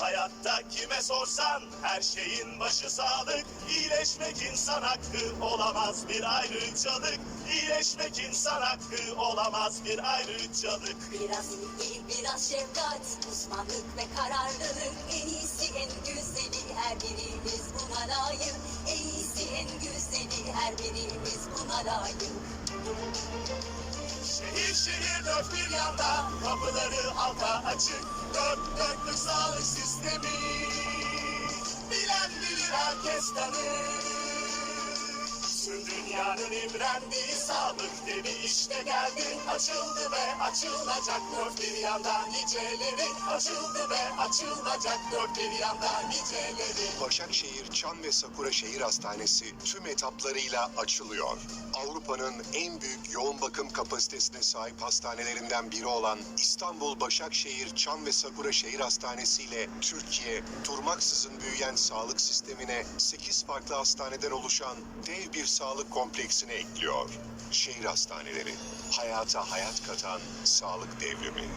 hayatta kime sorsan her şeyin başı sağlık. İyileşmek insan hakkı olamaz bir ayrıcalık. İyileşmek insan hakkı olamaz bir ayrıcalık. Biraz ilgi, biraz şefkat, uzmanlık ve kararlılık. En iyisi, en güzeli, her birimiz buna layık. En iyisi, en güzeli, her birimiz buna layık. Şehir şehir dört bir yanda kapıları halka açık. Dört dörtlük herkes tanır. Dünyanın imrendiği sağlık devi işte geldi. Açıldı ve açılacak dört bir yanda niceleri. Açıldı ve açılacak dört bir yanda niceleri. Başakşehir Çam ve Sakura Şehir Hastanesi tüm etaplarıyla açılıyor. Avrupa'nın en büyük yoğun bakım kapasitesine sahip hastanelerinden biri olan İstanbul Başakşehir Çam ve Sakura Şehir Hastanesi ile Türkiye durmaksızın büyüyen sağlık sistemine 8 farklı hastaneden oluşan dev bir sağlık kompleksini ekliyor. Şehir hastaneleri hayata hayat katan sağlık devrimi.